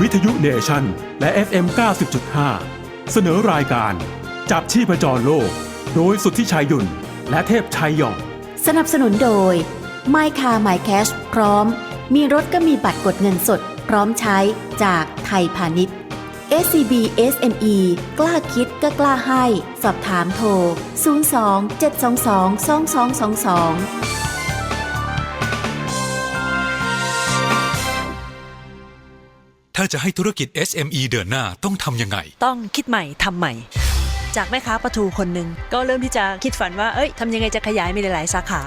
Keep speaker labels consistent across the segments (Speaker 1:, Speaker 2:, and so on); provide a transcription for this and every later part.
Speaker 1: วิทยุเนชันและ FM 90.5 เสนอรายการ จับชีพจรโลก โดยสุทธิชัยหยุ่น และเทพชัยหย่อง
Speaker 2: สนับสนุนโดย My Car My Cash พร้อม มีรถก็มีบัตรกดเงินสด พร้อมใช้จากไทยพาณิชย์ SCB SME กล้าคิดก็กล้าให้ สอบถามโทร 02 722 2222
Speaker 3: ถ้าจะให้ธุรกิจ SME เดินหน้าต้องทำยังไง
Speaker 4: ต้องคิดใหม่ทำใหม่ จากแม่ค้าปลาทูคนหนึ่งก็เริ่มที่จะคิดฝันว่าเอ้ยทำยังไงจะขยายมีหลายๆสาขา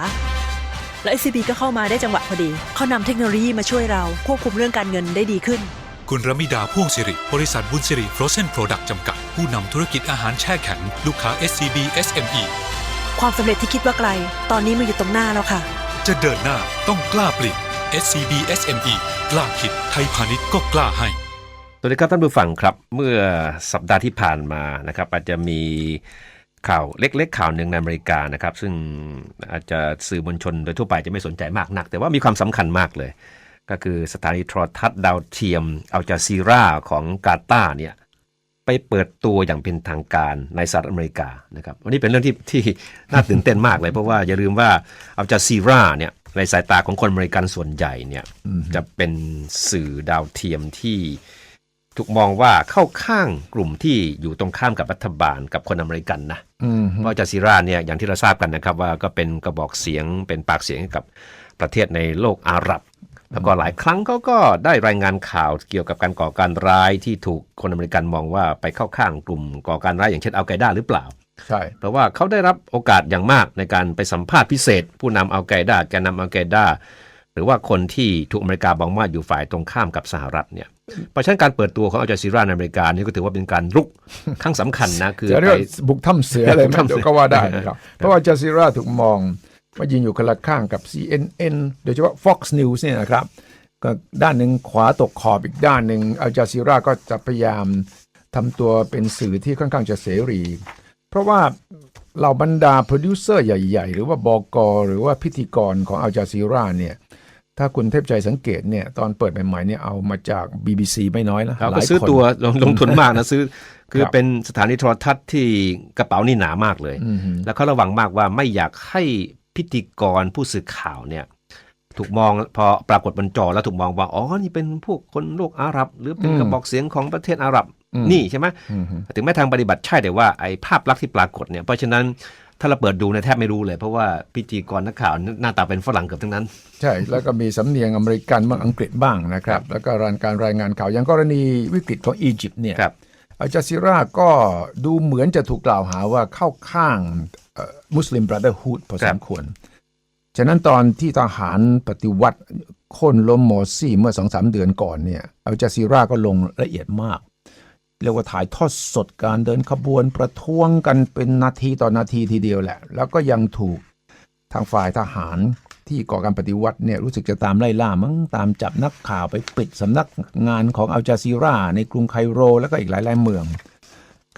Speaker 4: แล้ว SCB ก็เข้ามาได้จังหวะพอดีเขานำเทคโนโลยีมาช่วยเราควบคุมเรื่องการเงินได้ดีขึ้น
Speaker 3: คุณรมิดาพ่วงสิริ บริษัทบุญสิริฟรอเซนโปรดักต์จำกัด ผู้นำธุรกิจอาหารแช่แข็ง ลูกค้า SCB SME
Speaker 4: ความสำเร็จที่คิดว่าไกล ตอนนี้มาอยู่ตรงหน้าแล้วค่ะ
Speaker 3: จะเดินหน้าต้องกล้าเปลี่ยน SCB SME กล้าคิดไทยพาณิชย์ก็กล้าให้
Speaker 5: สวัสดีครับท่านผู้ฟังครับ เมื่อสัปดาห์ที่ผ่านมานะครับอาจจะมีข่าวเล็กๆข่าวหนึ่งในอเมริกานะครับ ซึ่งอาจจะสื่อมวลชนโดยทั่วไปจะไม่สนใจมากนัก แต่ว่ามีความสำคัญมากเลย ก็คือสถานีโทรทัศน์ดาวเทียมอัลจาซีราของกาตาเนี่ยไปเปิดตัวอย่างเป็นทางการในสหรัฐอเมริกานะครับวันนี้เป็นเรื่องที่ที่น่าตื่นเต้นมากเลยเพราะว่าอย่าลืมว่าอัลจาซีราเนี่ย ในสายตาของคนอเมริกันส่วนใหญ่เนี่ยจะเป็นสื่อดาวเทียมที่ถูกมองว่าเข้าข้างกลุ่มที่อยู่ตรงข้ามกับรัฐบาลกับคนอเมริกันนะเพราะจาซีราเนี่ยอย่างที่เราทราบกันนะครับว่าก็เป็นกระบอกเสียงเป็นปากเสียงให้กับประเทศในโลกอาหรับ แล้วก็หลายครั้งเขาก็ได้รายงานข่าวเกี่ยวกับการก่อการร้ายที่ถูกคนอเมริกันมองว่าไปเข้าข้างกลุ่มก่อการร้ายอย่างเช่นอัลไกด้าหรือเปล่า
Speaker 6: ใช่
Speaker 5: เพราะว่าเขาได้รับโอกาสอย่างมากในการไปสัมภาษณ์พิเศษ ผู้นำอัลไกด้าแกนนำอัลไกด้าหรือว่าคนที่ถูกอเมริกามองว่าอยู่ฝ่ายตรงข้ามกับสหรัฐเนี่ยเพราะฉะนั้นการเปิดตัวของอัลจาซีราในอเมริกานี่ก็ถือว่าเป็นการรุกครั้งสำคัญนะคือ
Speaker 6: จะเรียก
Speaker 5: ไป
Speaker 6: ว่าบุกถ้ำเสือเลย
Speaker 5: บุก
Speaker 6: ไหม
Speaker 5: ถ้ำเสือ
Speaker 6: เดี๋ยวก็ว่าได้นะครับเพราะว่าจาซิราถูกมองว่ายืนอยู่คนละข้างกับ CNN โดยเฉพาะ Fox News เนี่ยนะครับก็ด้านหนึ่งขวาตกขอบอีกด้านหนึ่งอัลจาซิราก็จะพยายามทำตัวเป็นสื่อที่ค่อนข้างจะเสรีเพ ราะว่าเหล่าบรรดาโปรดิวเซอร์ใหญ่ ๆ หรือว่าบกหรือว่าพิธีกรของอัลจาซิราเนี่ยถ้าคุณเทพใจสังเกตเนี่ยตอนเปิดใหม่ๆเนี่ยเอามาจาก BBC ไม่น้อยนะ
Speaker 5: เขา
Speaker 6: ห
Speaker 5: ก็
Speaker 6: ลาย
Speaker 5: ซื้อ
Speaker 6: คน
Speaker 5: ตัวลงลงทุนมากนะซื้อ คือ
Speaker 6: ครับ
Speaker 5: เป็นสถานีโทรทัศน์ที่กระเป๋านี่หนามากเลย
Speaker 6: อืมฮึ
Speaker 5: แล้วเขาระวังมากว่าไม่อยากให้พิธีกรผู้สื่อข่าวเนี่ยถูกมองพอปรากฏบนจอแล้วถูกมองว่า อ๋อ นี่เป็นพวกคนโลกอาหรับ หรือเป็นกระบอกเสียงของประเทศอาหรับ นี่ใช่ไหม
Speaker 6: อืมฮึ
Speaker 5: ถึงแม้ทางปฏิบัติใช่แต่ว่าไอ้ภาพลักษณ์ที่ปรากฏเนี่ยเพราะฉะนั้นถ้าเราเปิดดูเนี่ยแทบไม่รู้เลย เพราะว่าพิธีกรนักข่าวหน้าตาเป็นฝรั่งเกือบทั้งนั้น
Speaker 6: ใช่ แล้วก็มีสำเนียงอเมริกันบ้างอังกฤษบ้างนะครับ แล้วก็รายการรายงานข่าวอย่างกรณีวิกฤตของอียิปต์เนี่ย
Speaker 5: ครับ
Speaker 6: อัลจาซิราก็ดูเหมือนจะถูกกล่าวหาว่าเข้าข้างมุสลิมบราเดอร์ฮูดพอสมควร ฉะนั้นตอนที่ทหารปฏิวัติโค่นล้มโมอร์ซี่เมื่อสองสามเดือนก่อนเนี่ยอัลจาซิราก็ลงละเอียดมาก เรียกว่าถ่ายทอดสดการเดินขบวนประท้วงกันเป็นนาทีต่อนาทีทีเดียวแหละ แล้วก็ยังถูกทางฝ่ายทหารที่ก่อการปฏิวัติเนี่ยรู้สึกจะตามไล่ล่ามั้งตามจับนักข่าวไปปิดสำนักงานของอัลจาซีราในกรุงไคโร แล้วก็อีกหลายๆเมือง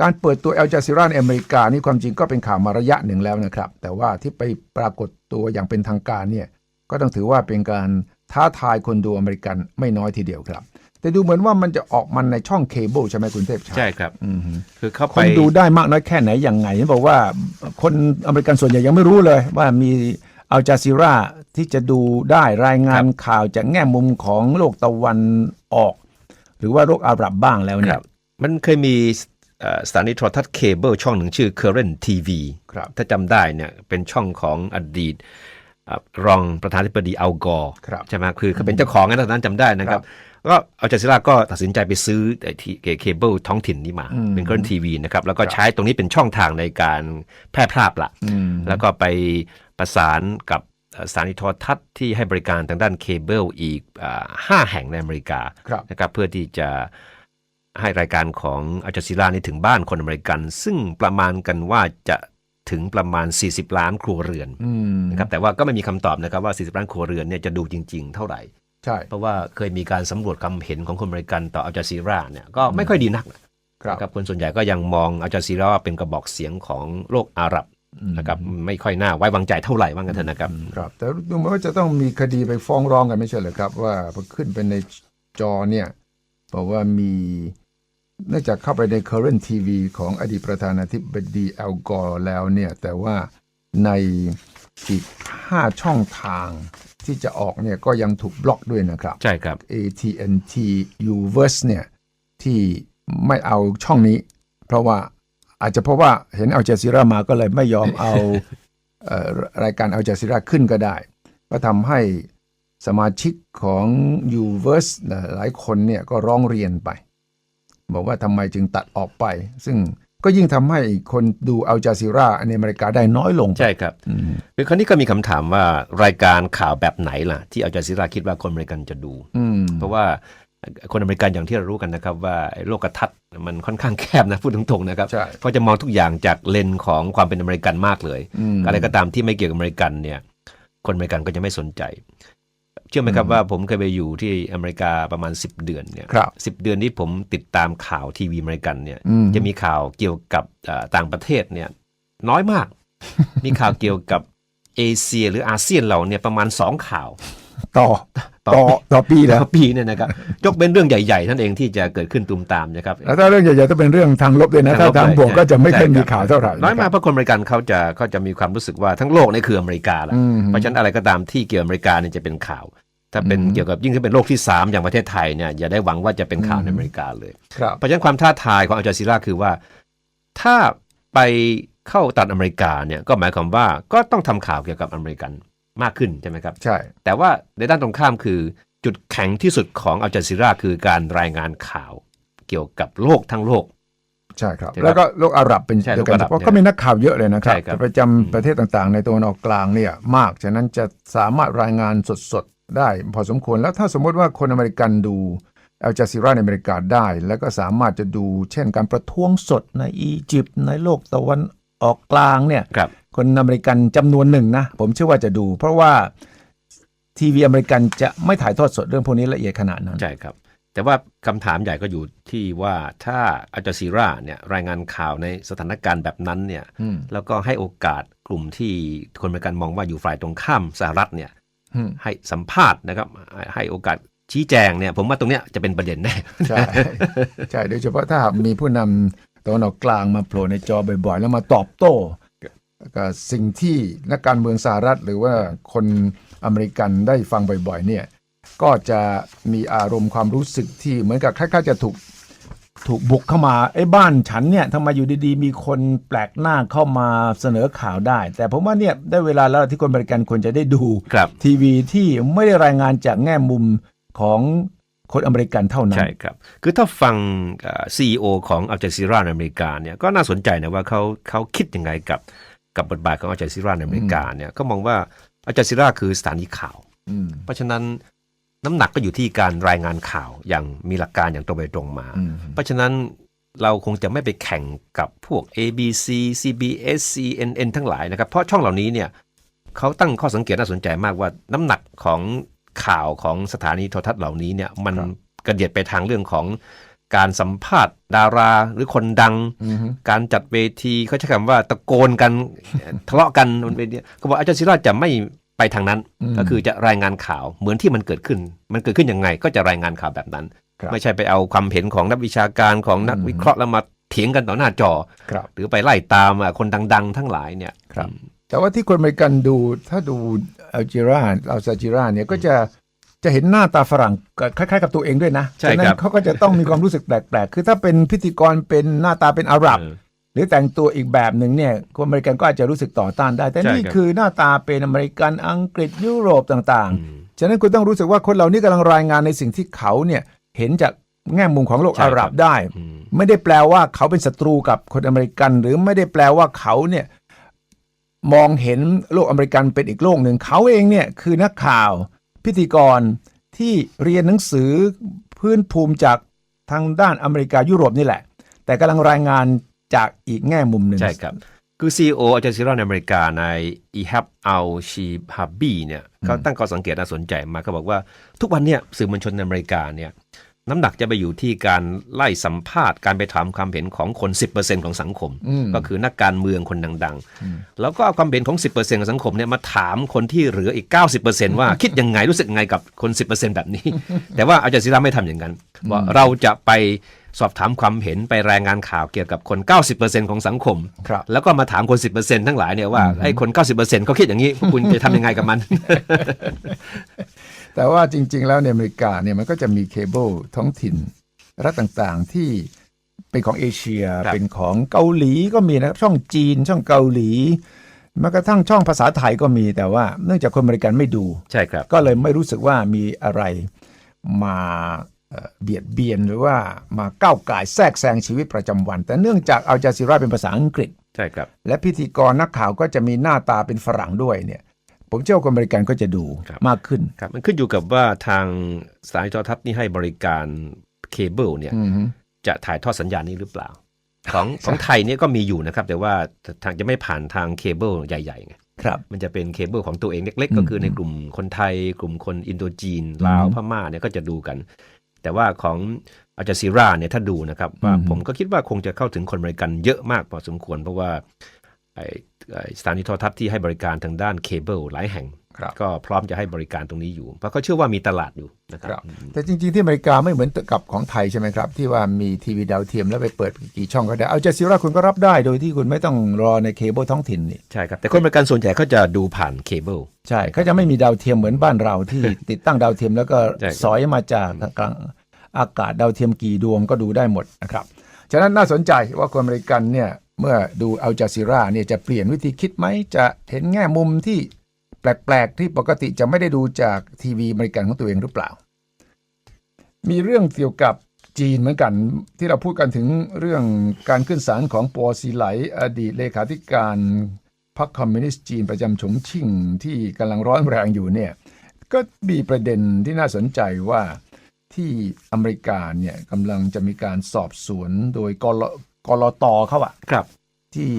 Speaker 6: การเปิดตัวอัลจาซีราในอเมริกานี่ความจริงก็เป็นข่าวมาระยะหนึ่งแล้วนะครับ แต่ว่าที่ไปปรากฏตัวอย่างเป็นทางการเนี่ยก็ต้องถือว่าเป็นการท้าทายคนดูอเมริกันไม่น้อยทีเดียวครับ แต่ดูเหมือนว่ามันจะออกมันในช่องเคเบิลใช่ไหมคุณเทพชัย
Speaker 5: ใช่ครับ
Speaker 6: อืมฮึ
Speaker 5: คือเขา
Speaker 6: ค
Speaker 5: ไป
Speaker 6: นดูได้มากน้อยแค่ไหนยังไงเห็นบอกว่าคนอเมริกันส่วนใหญ่ยังไม่รู้เลยว่ามีอัลจาซีราที่จะดูได้รายงานข่าวจากแง่มุมของโลกตะวันออก หรือว่าโลกอาหรับบ้างแล้ว
Speaker 5: ค
Speaker 6: เนี่
Speaker 5: รั
Speaker 6: ย
Speaker 5: บมันเคยมีเอ่อสถานีโทรทัศน์เคเบิลช่องหนึ่งชื่อ Current TV
Speaker 6: ครับ
Speaker 5: ถ้าจำได้เนี่ยเป็นช่องของอดีตเอ่อรองประธานาธิบดีอัลกอร์
Speaker 6: ครับ
Speaker 5: ใช่ไหมคือเขาเป็นเจ้าของนะตอนนั้นจำได้นะครับ ก็อัลจาซิราก็ตัดสินใจไปซื้อไอ้ที่เคเบิลท้องถิ่นนี้มา เป็น Current TV นะครับ แล้วก็ใช้ตรงนี้เป็นช่องทางในการแพร่ภาพละ
Speaker 6: อืม
Speaker 5: แล้วก็ไปประสานกับเอ่อสถานีโทรทัศน์ที่ให้บริการทางด้านเคเบิลอีกอ่าห้าแห่งในอเมริกา
Speaker 6: ครับ
Speaker 5: นะครับเพื่อที่จะให้รายการของอัลจาซีรานี้ถึงบ้านคนอเมริกัน ซึ่งประมาณกันว่าจะถึงประมาณ 40 ล้านครัวเรือน
Speaker 6: อืม
Speaker 5: นะครับแต่ว่าก็ไม่มีคำตอบนะครับว่า 40 ล้านครัวเรือนเนี่ยจะดูจริง ๆ เท่าไหร่
Speaker 6: ใช่
Speaker 5: เพราะว่าเคยมีการสำรวจความเห็นของคนอเมริกันต่ออัลจาซีราเนี่ยก็ไม่ค่อยดีนัก
Speaker 6: ครับ
Speaker 5: นะครับคนส่วนใหญ่ก็ยังมองอัลจาซีราว่าเป็นกระบอกเสียงของโลกอาหรับนะครับไม่ค่อยน่าไว้วางใจเท่าไหร่ว่างั้นเถอะนะครับ
Speaker 6: ครับแต่ดูเหมือนว่าจะต้องมีคดีไปฟ้องร้องกันไม่ใช่เหรอครับ ว่าพอขึ้นเป็นในจอเนี่ยบอกว่ามีเนื่องจากเข้าไปใน current TV ของอดีตประธานาธิบดีแอลกอร์แล้วเนี่ย แต่ว่าในอีก 5 ช่องทาง ที่จะออกเนี่ยก็ยังถูกบล็อกด้วยนะครับ
Speaker 5: ใช่ครับ
Speaker 6: AT&T Uverse เนี่ยที่ไม่เอาช่องนี้ เพราะว่าอาจจะเพราะว่าเห็นเอาจ z ซีรามาก็เลยไม่ยอมเอาเอ่อรายการเอาจ z ซีราขึ้นก็ได้ ก็ทำให้สมาชิกของ Uverse หลายคนเนี่ยก็ร้องเรียนไป บอกว่าทำไมจึงตัดออกไป ซึ่ง ก็ยิ่งทำให้คนดูเอาจ z ซีราในอเมริกาได้น้อยลง
Speaker 5: ใช่ครับคือคราวนี้ก็มีคำถามว่ารายการข่าวแบบไหนล่ะ ที่เอาจาซิราคิดว่าคนอเมริกันจะดู
Speaker 6: อืม
Speaker 5: เพราะว่าคนอเมริกันอย่างที่เรารู้กันนะครับ ว่าไอ้โลกทัศน์มันค่อนข้างแคบนะพูดตรงๆนะครับ
Speaker 6: ใช่
Speaker 5: เขาจะมองทุกอย่างจากเลนส์ของความเป็นอเมริกันมากเลย
Speaker 6: อืม
Speaker 5: อะไรก็ตามที่ไม่เกี่ยวกับอเมริกันเนี่ย คนอเมริกันก็จะไม่สนใจ เชื่อไหมครับว่าผมเคยไปอยู่ที่อเมริกาประมาณ 10 เดือนเนี่ย
Speaker 6: ครับ
Speaker 5: สิบเดือนที่ผมติดตามข่าวทีวีอเมริกันเนี่ย
Speaker 6: อืม
Speaker 5: จะมีข่าวเกี่ยวกับเอ่อต่างประเทศเนี่ยน้อยมาก มีข่าวเกี่ยวกับเอเชียหรืออาเซียนเราเนี่ยประมาณสองข่าว
Speaker 6: ต่อ ต่อต่อปีแล้ว
Speaker 5: ต่อปีเนี่ยนะครับยกเป็นเรื่องใหญ่ๆท่านเองที่จะเกิดขึ้นตูมตามนะครับ
Speaker 6: แล้วถ้าเรื่องใหญ่ๆต้องเป็นเรื่องทางลบเลยนะถ้าทางบวกก็จะไม่ค่อยมีข่าวเท่าไหร่
Speaker 5: น้อยมากะเพราะคนอเมริกันเขาจะเขาจะมีความรู้สึกว่าทั้งโลกนี่คืออเมริกาละ
Speaker 6: อืม
Speaker 5: เพราะฉะนั้นอะไรก็ตามที่เกี่ยวกับอเมริกาเนี่ยจะเป็นข่าว ถ้าเป็น
Speaker 6: อืม
Speaker 5: เกี่ยวกับยิ่งถ้าเป็นโลกที่สามอย่างประเทศไทยเนี่ยอย่าได้หวังว่าจะเป็นข่าวในอเมริกาเลย
Speaker 6: ครับ
Speaker 5: เพราะฉะนั้นความท้าทายของอัลจาซีราคือว่า ถ้าไปเข้าตัดอเมริกาเนี่ยก็หมายความว่าก็ต้องทำข่าวเกี่ยวกับอเมริกัน มากขึ้นใช่ไหมครับ
Speaker 6: ใช่
Speaker 5: แต่ว่าในด้านตรงข้ามคือจุดแข็งที่สุดของอัลจาซีราคือการรายงานข่าวเกี่ยวกับโลกทั้งโลก
Speaker 6: ใช่ครับ
Speaker 5: ใช่ครับ
Speaker 6: แล้วก็โลกอาหรับเป็น
Speaker 5: ใช่
Speaker 6: เดียวกัน
Speaker 5: โลกอาหรับ
Speaker 6: เพราะก็มีนักข่าวเยอะเลยนะครั
Speaker 5: ใช่
Speaker 6: บ
Speaker 5: ครับ
Speaker 6: ประจำประเทศต่างๆ ในตัวนออกกลางเนี่ยมาก ฉะนั้นจะสามารถรายงานสดๆ ได้พอสมควรแล้วถ้าสมมติว่าคนอเมริกันดูอัลจาซีราในอเมริกาได้ แล้วก็สามารถจะดูเช่นการประท้วงสดในอียิปต์ในโลกตะวัน ออกกลางเนี่ย
Speaker 5: ครับ
Speaker 6: คนอเมริกันจำนวนหนึ่งนะ ผมเชื่อว่าจะดู เพราะว่าทีวีอเมริกันจะไม่ถ่ายทอดสดเรื่องพวกนี้ละเอียดขนาดนั้น
Speaker 5: ใช่ครับ แต่ว่าคำถามใหญ่ก็อยู่ที่ว่าถ้าอัลจาซีราเนี่ยรายงานข่าวในสถานการณ์แบบนั้นเนี่ย
Speaker 6: อืม
Speaker 5: แล้วก็ให้โอกาสกลุ่มที่คนอเมริกันมองว่าอยู่ฝ่ายตรงข้ามสหรัฐเนี่ย
Speaker 6: อืม
Speaker 5: ให้สัมภาษณ์นะครับให้ให้โอกาสชี้แจงเนี่ย ผมว่าตรงเนี้ยจะเป็นประเด็นแน่
Speaker 6: ใช่ใช่โดยเฉพาะถ้าหากมีผู้นำตะ วันออกกลางมาโผล่ในจอบ่อยๆ แล้วมาตอบโต้กับสิ่งที่นักการเมืองสหรัฐ หรือว่าคนอเมริกันได้ฟังบ่อยๆเนี่ยก็จะมีอารมณ์ความรู้สึกที่เหมือนกับคล้ายๆจะถูกถูกบุกเข้ามาไอ้บ้านฉันเนี่ยทำไมอยู่ดีๆ มีคนแปลกหน้าเข้ามาเสนอข่าวได้ แต่ผมว่าเนี่ยได้เวลาแล้วที่คนอเมริกันควรจะได้ดู
Speaker 5: ครับ
Speaker 6: ทีวีที่ไม่ได้รายงานจากแง่มุมของ คนอเมริกันเท่านั้น
Speaker 5: ใช่ครับ คือถ้าฟังซีอีโอของอัลจาซีราในอเมริกาเนี่ยก็น่าสนใจนะว่าเขาเขาคิดยังไงกับกับบทบาทของอัลจาซีราในอเมริกาเนี่ยก็มองว่าอัลจาซีราคือสถานีข่าว
Speaker 6: อืม
Speaker 5: เพราะฉะนั้นน้ำหนักก็อยู่ที่การรายงานข่าวอย่างมีหลักการอย่างตรงไปตรงมา
Speaker 6: อืม
Speaker 5: เพราะฉะนั้นเราคงจะไม่ไปแข่งกับพวก ABC CBS CNN ทั้งหลายนะครับ เพราะช่องเหล่านี้เนี่ยเขาตั้งข้อสังเกตน่าสนใจมากว่าน้ำหนักของ ข่าวของสถานีโทรทัศน์เหล่านี้เนี่ยมัน
Speaker 6: ครับ
Speaker 5: กระเดียดไปทางเรื่องของการสัมภาษณ์ดาราหรือคนดัง
Speaker 6: อือฮึ
Speaker 5: การจัดเวทีเขาใช้คำว่าตะโกนกันทะเลาะกันบนเวทีก็บอกอาจารย์ศิราจะไม่ไปทางนั้น
Speaker 6: อืม
Speaker 5: ก็คือจะรายงานข่าวเหมือนที่มันเกิดขึ้น มันเกิดขึ้นยังไงก็จะรายงานข่าวแบบนั้น
Speaker 6: ครับ
Speaker 5: ไม่ใช่ไปเอาความเห็นของนักวิชาการของนัก
Speaker 6: อืม
Speaker 5: วิเคราะห์แล้วมาเถียงกันต่อหน้าจอ
Speaker 6: ครับ
Speaker 5: หรือไปไล่ตามอะคนดัง ๆ ทั้งหลายเนี่ย
Speaker 6: ครับ แต่ว่าที่คนอเมริกันดูถ้าดูอัลจีราอัลซาจีราเนี่ยก็จะจะเห็นหน้าตาฝรั่งกับคล้ายๆ กับตัวเองด้วยนะ
Speaker 5: ใช่
Speaker 6: ฉะนั้
Speaker 5: ครับ
Speaker 6: นเขาก็จะต้องมีความรู้สึกแปลกๆ คือถ้าเป็นพิธีกรเป็นหน้าตาเป็นอาหรับ
Speaker 5: เออ
Speaker 6: หรือแต่งตัวอีกแบบหนึ่งเนี่ยคนอเมริกันก็อาจจะรู้สึกต่อต้านได้ แต่
Speaker 5: ใช่
Speaker 6: นี่
Speaker 5: ครับ
Speaker 6: คือหน้าตาเป็นอเมริกันอังกฤษยุโรปต่าง
Speaker 5: อืม
Speaker 6: ๆฉะนั้นคุณต้องรู้สึกว่าคนเหล่านี้กำลังรายงานในสิ่งที่เขาเนี่ยเห็นจากแง่มุมของโลก
Speaker 5: ใช่
Speaker 6: อาหรับ
Speaker 5: ครับ
Speaker 6: ได้
Speaker 5: อืม
Speaker 6: ไม่ได้แปลว่าเขาเป็นศัตรูกับคนอเมริกัน หรือไม่ได้แปลว่าเขาเนี่ย มองเห็นโลกอเมริกันเป็นอีกโลกหนึ่งเขาเองเนี่ยคือนักข่าวพิธีกรที่เรียนหนังสือพื้นภูมิจากทางด้านอเมริกายุโรปนี่แหละ แต่กำลังรายงานจากอีกแง่มุมหนึ่ง
Speaker 5: ใช่ครับ คือ CEO อาจารย์ซิรอนอเมริกาในอีฮับเอัลชีฮับบีเนี่ยเขาตั้งข้อสังเกตน่าสนใจมาเขาบอกว่าทุกวันเนี่ยสื่อมวลชนอเมริกาเนี่ย น้ำหนักจะไปอยู่ที่การไล่สัมภาษณ์การไปถามความเห็นของคน 10%ของสังคม
Speaker 6: อืม
Speaker 5: ก็คือนักการเมืองคนดังๆ แล้วก็เอาความเห็นของ 10%ของสังคมเนี่ยมาถามคนที่เหลืออีก 90%ว่าคิดยังไงรู้สึกยังไงกับคน 10%แบบนี้ แต่ว่าอาจารย์ศิลาไม่ทำอย่างนั้นว่าเราจะไปสอบถามความเห็นไปรายงานข่าวเกี่ยวกับคน 90%ของสังคม
Speaker 6: ครับ
Speaker 5: แล้วก็มาถามคน 10%ทั้งหลายเนี่ยว่าไอ้คน 90%เขาคิดอย่างนี้พวกคุณจะทำยังไงกับมัน
Speaker 6: แต่ว่าจริง ๆ แล้วในอเมริกาเนี่ยมันก็จะมีเคเบิลท้องถิ่นรัฐต่างๆที่เป็นของเอเชีย
Speaker 5: ครับ
Speaker 6: เป็นของเกาหลีก็มีนะครับช่องจีนช่องเกาหลีแม้กระทั่งช่องภาษาไทยก็มีแต่ว่าเนื่องจากคนอเมริกันไม่ดู
Speaker 5: ใช่ครับ
Speaker 6: ก็เลยไม่รู้สึกว่ามีอะไรมาเอ่อเบียดเบียนหรือว่ามาก้าวไก่ายแทรกแซงชีวิตประจำวัน แต่เนื่องจากอัลจาซีราเป็นภาษาอังกฤษ
Speaker 5: ใช่ครับ
Speaker 6: และพิธีกรนักข่าวก็จะมีหน้าตาเป็นฝรั่งด้วยเนี่ย ผมเชื่อว่าคนอเมริกันก็จะดู
Speaker 5: ครับ
Speaker 6: มากขึ้น
Speaker 5: ครับมันขึ้นอยู่กับว่าทางสถายโทรทัศน์นี่ให้บริการเคเบิลเนี่ย
Speaker 6: อืมฮึ
Speaker 5: จะถ่ายทอดสัญญาณนี้หรือเปล่า ของของไทยเนี่ยก็มีอยู่นะครับ แต่ว่าทางจะไม่ผ่านทางเคเบิลใหญ่ๆไง
Speaker 6: ครับ
Speaker 5: มันจะเป็นเคเบิลของตัวเองเล็ก ๆ ก็คือในกลุ่มคนไทย กลุ่มคนอินโดจีนลาวพม่าเนี่ยก็จะดูกัน แต่ว่าของอาจาซีราเนี่ยถ้าดูนะครับว่า
Speaker 6: อืม
Speaker 5: ผมก็คิดว่าคงจะเข้าถึงคนอเมริกันเยอะมากพอสมควร เพราะว่าไอ้ไอ้ สถานีโทรทัศน์ที่ให้บริการทางด้านเคเบิลหลายแห่ง
Speaker 6: ครับ
Speaker 5: ก็พร้อมจะให้บริการตรงนี้อยู่ เพราะเขาเชื่อว่ามีตลาดอยู่นะค
Speaker 6: ค
Speaker 5: รั
Speaker 6: รับบแต่จริง ๆ ที่อเมริกาไม่เหมือนกับของไทยใช่ไหมครับ ที่ว่ามีทีวีดาวเทียมแล้วไปเปิดกี่ช่องก็ได้ เอาจาซีราคุณก็รับได้โดยที่คุณไม่ต้องรอในเคเบิลท้องถิ่นนี่
Speaker 5: ใช่ครับ แต่คนอเมริกันส่วนใหญ่เขาจะดูผ่านเคเบิล
Speaker 6: ใช่เขาจะไม่มีดาวเทียมเหมือนบ้านเราที่ติดตั้งดาวเทียมแล้วก็
Speaker 5: ใช่ครับ
Speaker 6: สอยมาจากทางกลางอากาศดาวเทียมกี่ดวงก็ดูได้หมดนะครับฉะนั้นน่าสนใจว่าคนอเมริกันเนี่ย เมื่อดูอัลจาซีราเนี่ยจะเปลี่ยนวิธีคิดไหม จะเห็นแง่มุมที่แปลก ๆ ที่ปกติจะไม่ได้ดูจากทีวีอเมริกันของตัวเองหรือเปล่า มีเรื่องเกี่ยวกับจีนเหมือนกันที่เราพูดกันถึงเรื่องการขึ้นศาลของปอซีไหล อดีตเลขาธิการพรรคคอมมิวนิสต์จีนประจำฉงชิ่งที่กำลังร้อนแรงอยู่เนี่ยก็มีประเด็นที่น่าสนใจว่าที่อเมริกาเนี่ยกำลังจะมีการสอบสวนโดยกล กลตเขาอะ
Speaker 5: ครับ
Speaker 6: ที่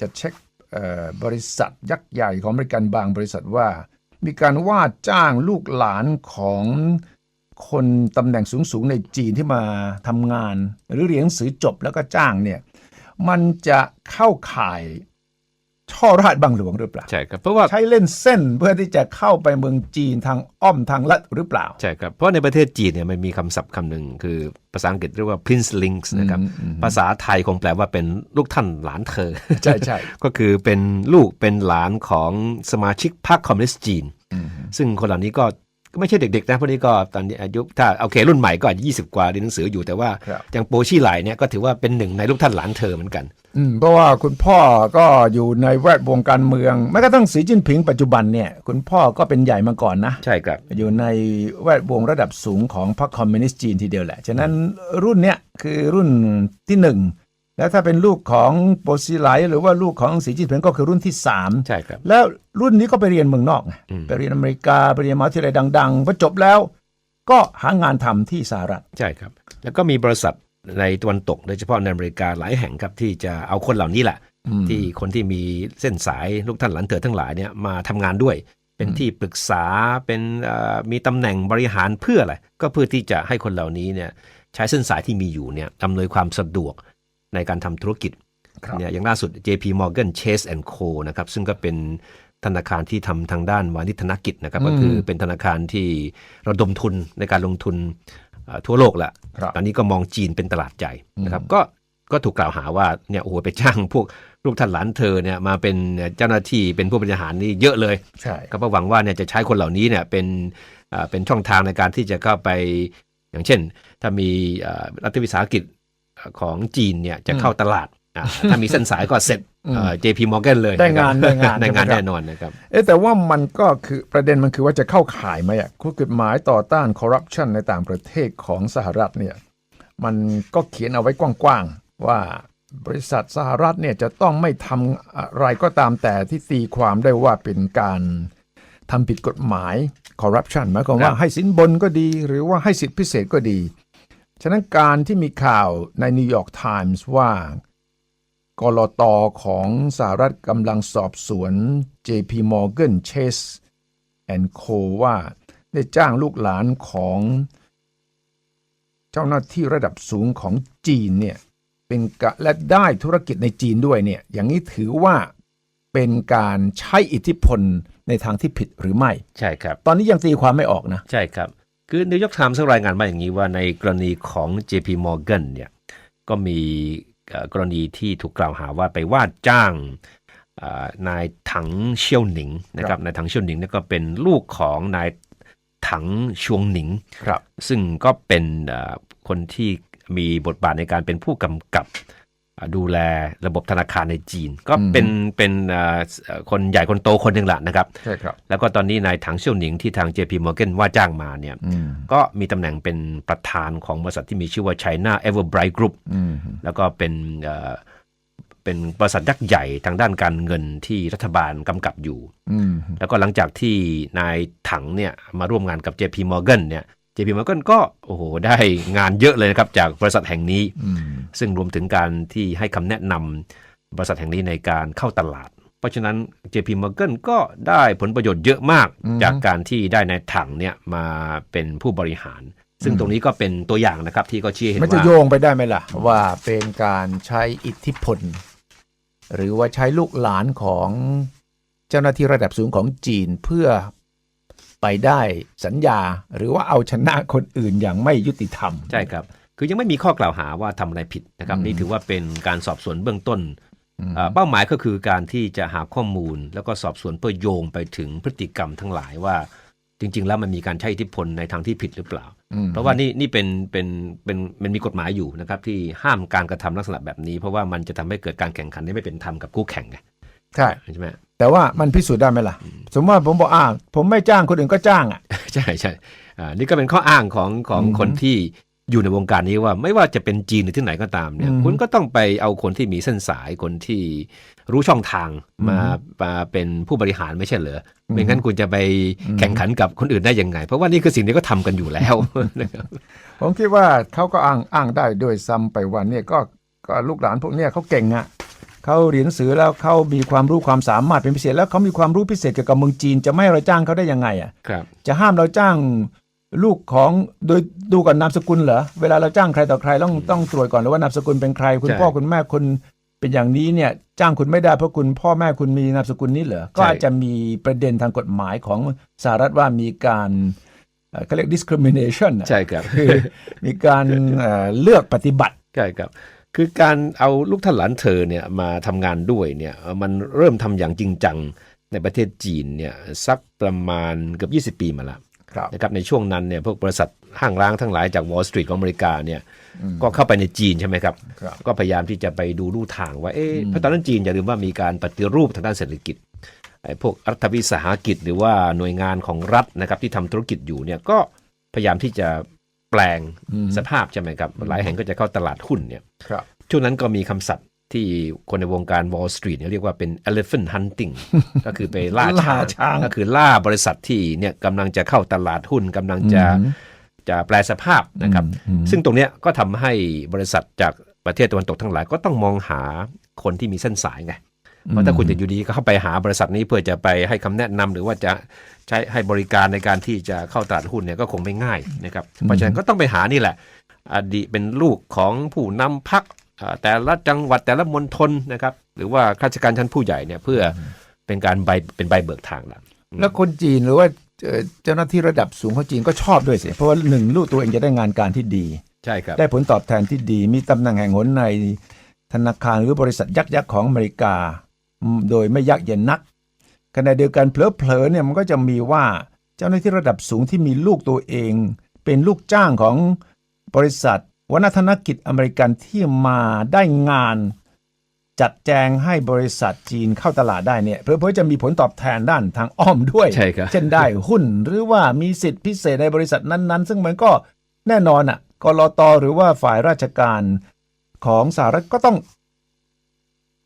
Speaker 6: จะเช็คเอ่อบริษัทยักษ์ใหญ่ของอเมริกันบางบริษัทว่า มีการว่าจ้างลูกหลานของคนตำแหน่งสูงๆในจีนที่มาทำงาน หรือเรียนหนังสือจบแล้วก็จ้างเนี่ยมันจะเข้าข่าย ช่อราชบังหลวงหรือเปล่า
Speaker 5: ใช่ครับเพราะว่า
Speaker 6: ใช้เล่นเส้นเพื่อที่จะเข้าไปเมืองจีนทางอ้อมทางลัดหรือเปล่า
Speaker 5: ใช่ครับ เพราะในประเทศจีนเนี่ยมันมีคำศัพท์คำหนึ่งคือภาษาอังกฤษเรียกว่า prince links นะครับ
Speaker 6: อืมอืม
Speaker 5: ภาษาไทยคงแปลว่าเป็นลูกท่านหลานเธอ
Speaker 6: ใช่ใช่
Speaker 5: ก็คือเป็นลูกเป็นหลานของสมาชิกพรรคคอมมิวนิสต์จีน
Speaker 6: อืม
Speaker 5: ซึ่งคนเหล่านี้ก็ ก็ไม่ใช่เด็กๆนะพวกนี้ก็ตอนนี้อายุถ้าโอเครุ่นใหม่ก็อาจจะยี่สิบกว่าเรียนหนังสืออยู่แต่ว่า
Speaker 6: ครับ
Speaker 5: อย่างโปชี่ไหลเนี่ยก็ถือว่าเป็นหนึ่งในลูกท่านหลานเธอเหมือนกัน
Speaker 6: อืมเพราะว่าคุณพ่อก็อยู่ในแวดวงการเมืองแม้กระทั่งสีจิ้นผิงปัจจุบันเนี่ยคุณพ่อก็เป็นใหญ่มาก่อนนะ
Speaker 5: ใช่ครับ
Speaker 6: อยู่ในแวดวงระดับสูงของพรรคคอมมิวนิสต์จีนทีเดียวแหละฉะนั้นรุ่นเนี้ยคือรุ่นที่หนึ่ง แล้วถ้าเป็นลูกของโปซิไลหรือว่าลูกของสีจิ้นผิงก็คือรุ่นที่สาม
Speaker 5: ใช่ครับ
Speaker 6: แล้วรุ่นนี้ก็ไปเรียนเมืองนอกไง
Speaker 5: อืม
Speaker 6: ไปเรียนอเมริกาไปเรียนมหาวิทยาลัยดังๆพอจบแล้ว ก็หางานทำที่สหรัฐ
Speaker 5: ใช่ครับ แล้วก็มีบริษัทในตะวันตกโดยเฉพาะในอเมริกาหลายแห่งครับที่จะเอาคนเหล่านี้แหละ
Speaker 6: อืม
Speaker 5: ที่คนที่มีเส้นสายลูกท่านหลานเธอทั้งหลายเนี่ยมาทำงานด้วย เป็นที่ปรึกษาเป็นเอ่อมีตำแหน่งบริหารเพื่ออะไรก็เพื่อที่จะให้คนเหล่านี้เนี่ยใช้เส้นสายที่มีอยู่เนี่ยอำนวยความสะดวก ในการทำธุรกิจ
Speaker 6: ครับ
Speaker 5: เนี่ยอย่างล่าสุด JP Morgan Chase and Co นะครับซึ่งก็เป็นธนาคารที่ทำทางด้านวานิชธนกิจนะครับก็คือเป็นธนาคารที่ระดมทุนในการลงทุนเอ่อทั่วโลกแหละ
Speaker 6: ครับ
Speaker 5: ตอนนี้ก็มองจีนเป็นตลาดใหญ่นะครับก็ก็ถูกกล่าวหาว่าเนี่ยโอ้โหไปจ้างพวกลูกท่านหลานเธอเนี่ยมาเป็นเจ้าหน้าที่เป็นผู้บริหารนี่เยอะเลย
Speaker 6: ใช่
Speaker 5: ก็หวังว่าเนี่ยจะใช้คนเหล่านี้เนี่ยเป็นอ่าเป็นช่องทางในการที่จะเข้าไป อย่างเช่น ถ้ามีอ่ารัฐวิสาหกิจ ของจีนเนี่ยจะเข้าตลาดอ่าถ้ามีเส้นสายก็เสร็จอ่า JP Morgan เลย
Speaker 6: ได้งานะ
Speaker 5: ครับ
Speaker 6: ได้งาน
Speaker 5: ได้งาน
Speaker 6: ใช่ไหมครับ
Speaker 5: แน่นอนนะครับ
Speaker 6: เอ๊ะแต่ว่ามันก็คือประเด็นมันคือว่าจะเข้าข่ายไหมอะกฎหมายต่อต้านคอร์รัปชันในต่างประเทศของสหรัฐเนี่ยมันก็เขียนเอาไว้กว้างๆ ว่าบริษัทสหรัฐเนี่ยจะต้องไม่ทำอะไรก็ตามแต่ที่ตีความได้ว่าเป็นการทำผิดกฎหมายคอร์รัปชันหมายความว่า
Speaker 5: ครับ
Speaker 6: ให้สินบนก็ดี หรือว่าให้สิทธิพิเศษก็ดี ฉะนั้นการที่มีข่าวในนิวยอร์กไทมส์ว่ากลตของสหรัฐกำลังสอบสวน JP Morgan Chase and Co ว่าได้จ้างลูกหลานของเจ้าหน้าที่ระดับสูงของจีนเนี่ยเป็นกะและได้ธุรกิจในจีนด้วยเนี่ยอย่างนี้ถือว่าเป็นการใช้อิทธิพลในทางที่ผิดหรือไม่
Speaker 5: ใช่ครับ
Speaker 6: ตอนนี้ยังตีความไม่ออกนะ
Speaker 5: ใช่ครับ คือคือนิวยอร์กไทม์รายงานมาอย่างนี้ว่าในกรณีของ JP Morgan เนี่ยก็มีเอ่อกรณีที่ถูกกล่าวหาว่าไปว่าจ้างเอ่อนายถังเชี่ยวหนิงนะครับนายถังเชี่ยวหนิงเนี่ยก็เป็นลูกของนายถังชวงหนิง
Speaker 6: ครับ
Speaker 5: ซึ่งก็เป็นเอ่อคนที่มีบทบาทในการเป็นผู้กำกับเอ่อ ดูแลระบบธนาคารในจีน ก็เป็นเป็นเอ่อเอ่อคนใหญ่คนโตคนหนึ่งแหละนะครับ
Speaker 6: ใช่ครับ
Speaker 5: แล้วก็ตอนนี้นายถังเชี่ยวหนิงที่ทาง JP Morgan ว่าจ้างมาเนี่ย
Speaker 6: อืม
Speaker 5: ก็มีตำแหน่งเป็นประธานของบริษัทที่มีชื่อว่า China Everbright Group
Speaker 6: อืม
Speaker 5: แล้วก็เป็นเอ่อเป็นบริษัทยักษ์ใหญ่ทางด้านการเงินที่รัฐบาลกำกับอยู่
Speaker 6: อืม
Speaker 5: แล้วก็หลังจากที่นายถังเนี่ยมาร่วมงานกับ JP Morgan เนี่ย JP Morgan ก็โอ้โหได้งานเยอะเลยนะครับจากบริษัทแห่งนี้
Speaker 6: อืม
Speaker 5: ซึ่งรวมถึงการที่ให้คำแนะนำบริษัทแห่งนี้ในการเข้าตลาด เพราะฉะนั้น JP Morgan ก็ได้ผลประโยชน์เยอะมาก
Speaker 6: อืม
Speaker 5: จากการที่ได้นายถังเนี่ยมาเป็นผู้บริหาร ซึ่งตรงนี้ก็เป็นตัวอย่างนะครับที่ก็ชี้ให้เห็น
Speaker 6: มันจะ
Speaker 5: ว่า
Speaker 6: โยงไปได้ไหมล่ะ ว่าเป็นการใช้อิทธิพล หรือว่าใช้ลูกหลานของเจ้าหน้าที่ระดับสูงของจีนเพื่อไปได้สัญญาหรือว่าเอาชนะคนอื่นอย่างไม่ยุติธรรม
Speaker 5: ใช่ครับ คือยังไม่มีข้อกล่าวหาว่าทำอะไรผิดนะครับ
Speaker 6: อืม
Speaker 5: นี่ถือว่าเป็นการสอบสวนเบื้องต้น
Speaker 6: อืม
Speaker 5: เอ่อเป้าหมายก็คือการที่จะหาข้อมูล แล้วก็สอบสวนเพื่อโยงไปถึงพฤติกรรมทั้งหลายว่าจริง ๆ แล้วมันมีการใช้อิทธิพลในทางที่ผิดหรือเปล่า
Speaker 6: อืม
Speaker 5: เพราะว่านี่นี่เป็นเป็นเป็นมันมีกฎหมายอยู่นะครับที่ห้ามการกระทำลักษณะแบบนี้ เพราะว่ามันจะทำให้เกิดการแข่งขันที่ไม่เป็นธรรมกับคู่แข่งไง
Speaker 6: ใช่
Speaker 5: ใช่ไหม
Speaker 6: แต่ว่ามันพิสูจน์ได้ไหมล่ะ สมมติว่าผมบอกอ่าผมไม่จ้างคนอื่นก็จ้างอะ
Speaker 5: ใช่ใช่อ่านี่ก็เป็นข้ออ้างของของ
Speaker 6: อืม
Speaker 5: คนที่ อยู่ในวงการนี้ว่าไม่ว่าจะเป็นจีนหรือที่ไหนก็ตามเนี่ย
Speaker 6: อืม
Speaker 5: คุณก็ต้องไปเอาคนที่มีเส้นสายคนที่รู้ช่องทางมามาเป็นผู้บริหารไม่ใช่เหรอไม่งั้นคุณจะไปแข่งขันกับคนอื่นได้ยังไง เพราะว่านี่คือสิ่งที่เขาทำกันอยู่แล้วนะครับ
Speaker 6: ผมคิดว่าเขาก็อ้างอ้างได้โดวยซ้ำไปว่าเนี่ยก็ก็ลูกหลานพวกเนี้ยเขาเก่งอะเขาเรียนหนังสือแล้วเขามีความรู้ความสามารถเป็นพิเศษแล้วเขามีความรู้พิเศษเกี่ยวกับเมืองจีนจะไม่ให้เราจ้างเขาได้ยังไงอะ
Speaker 5: ครับ
Speaker 6: จะห้ามเราจ้าง ลูกของโดยดูก่อนนามสกุลเหรอเวลาเราจ้างใครต่อใครต้องต้องตรวจก่อนเลยว่านามสกุลเป็นใคร คุณ
Speaker 5: ใช่
Speaker 6: พ่อคุณแม่คุณเป็นอย่างนี้เนี่ยจ้างคุณไม่ได้เพราะคุณพ่อแม่คุณมีนามสกุลนี้เหรอก็อาจจะมีประเด็นทางกฎหมายของสหรัฐว่ามีการเอ่อเขาเรียก discrimination อะ
Speaker 5: ใช่ครับ
Speaker 6: คือมีการเอ่อเลือกปฏิบัติ
Speaker 5: ใช่ครับคือการเอาลูกท่านหลานเธอเนี่ยมาทำงานด้วยเนี่ยเอ่อมันเริ่มทำอย่างจริงจังในประเทศจีนเนี่ยสักประมาณเกือบ 20 ปีมาแล้ว
Speaker 6: ครับ
Speaker 5: นะครับในช่วงนั้นเนี่ยพวกบริษัทห้างร้างทั้งหลายจาก Wall Street ของอเมริกาเนี่ยก็เข้าไปในจีนใช่ไหมครับ
Speaker 6: ครับ
Speaker 5: ก็พยายามที่จะไปดูลู่ทางว่าเอ๊ะเพราะตอนนั้นจีนอย่าลืมว่ามีการปฏิรูปทางด้านเศรษฐกิจไอ้พวกรัฐวิสาหกิจหรือว่าหน่วยงานของรัฐนะครับที่ทำธุรกิจอยู่เนี่ยก็พยายามที่จะแปลง
Speaker 6: อืม
Speaker 5: สภาพใช่ไหมครับหลายแห่งก็จะเข้าตลาดหุ้นเนี่ย
Speaker 6: ครับ
Speaker 5: ช่วงนั้นก็มีคำศัพท์ ที่คนในวงการ Wall Street เนี่ยเรียกว่าเป็น elephant hunting ก็คือไปล่า
Speaker 6: ล่า
Speaker 5: ช้าง
Speaker 6: ช้าง
Speaker 5: ก็คือล่าบริษัทที่เนี่ยกำลังจะเข้าตลาดหุ้นกำลังจะ
Speaker 6: อืม
Speaker 5: จะแปลสภาพนะครับ
Speaker 6: อืม
Speaker 5: ซึ่งตรงเนี้ยก็ทำให้บริษัทจากประเทศตะวันตกทั้งหลายก็ต้องมองหาคนที่มีเส้นสายไงเพราะถ้าคุณจะอยู่ดีก็เข้าไปหาบริษัทนี้เพื่อจะไปให้คำแนะนำหรือว่าจะใช้ให้บริการในการที่จะเข้าตลาดหุ้นเนี่ยก็คงไม่ง่ายนะครับเพราะฉะนั้นก็ต้องไปหานี่แหละอดีตเป็นลูกของผู้นำพัก แต่ละจังหวัดแต่ละมณฑลนะครับ หรือว่าข้าราชการชั้นผู้ใหญ่เนี่ยเพื่อเป็นการใบเป็นใบเบิกทางละ
Speaker 6: แล้วคนจีนหรือว่าเอ่อเจ้าหน้าที่ระดับสูงของจีนก็ชอบด้วยสิเพราะว่าหนึ่งลูกตัวเองจะได้งานการที่ดี
Speaker 5: ใช่ครับ
Speaker 6: ได้ผลตอบแทนที่ดี มีตำแหน่งแห่งหนในธนาคารหรือบริษัทยักษ์ยักษ์ของอเมริกาอืมโดยไม่ยักเย็นนักขณะเดียวกันเผลอๆเนี่ยมันก็จะมีว่าเจ้าหน้าที่ระดับสูงที่มีลูกตัวเอง เป็นลูกจ้างของบริษัท วัฒนกิจอเมริกันที่มาได้งานจัดแจงให้บริษัทจีนเข้าตลาดได้เนี่ยเพื่อๆจะมีผลตอบแทนด้านทางอ้อมด้วย
Speaker 5: ใช่ครับ
Speaker 6: เช่นได้หุ้นหรือว่ามีสิทธิพิเศษในบริษัทนั้นๆ ซึ่งมันก็แน่นอนอะกรตหรือว่าฝ่ายราชการของสหรัฐก็ต้อง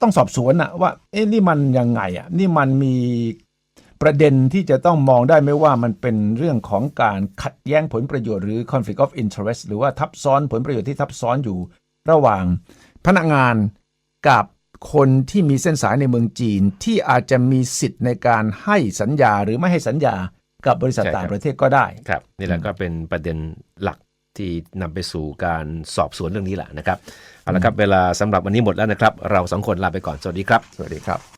Speaker 6: ต้องสอบสวนอะว่า เอ๊ะนี่มันยังไงอะนี่มันมี ประเด็นที่จะต้องมองได้ไหมว่ามันเป็นเรื่องของการขัดแย้งผลประโยชน์หรือ conflict of interest หรือว่าทับซ้อนผลประโยชน์ที่ทับซ้อนอยู่ระหว่างพนักงานกับคนที่มีเส้นสายในเมืองจีนที่อาจจะมีสิทธิ์ในการให้สัญญาหรือไม่ให้สัญญากับบริษัท
Speaker 5: ใช่ครับ
Speaker 6: ต่างประเทศก็ได้
Speaker 5: ครับนี่แหละก็เป็นประเด็นหลักที่นำไปสู่การสอบสวนเรื่องนี้แหละนะครับเอาละครับเวลาสำหรับวันนี้หมดแล้วนะครับ เราสองคนลาไปก่อนสวัสดีครับ
Speaker 6: สวัสดีครับ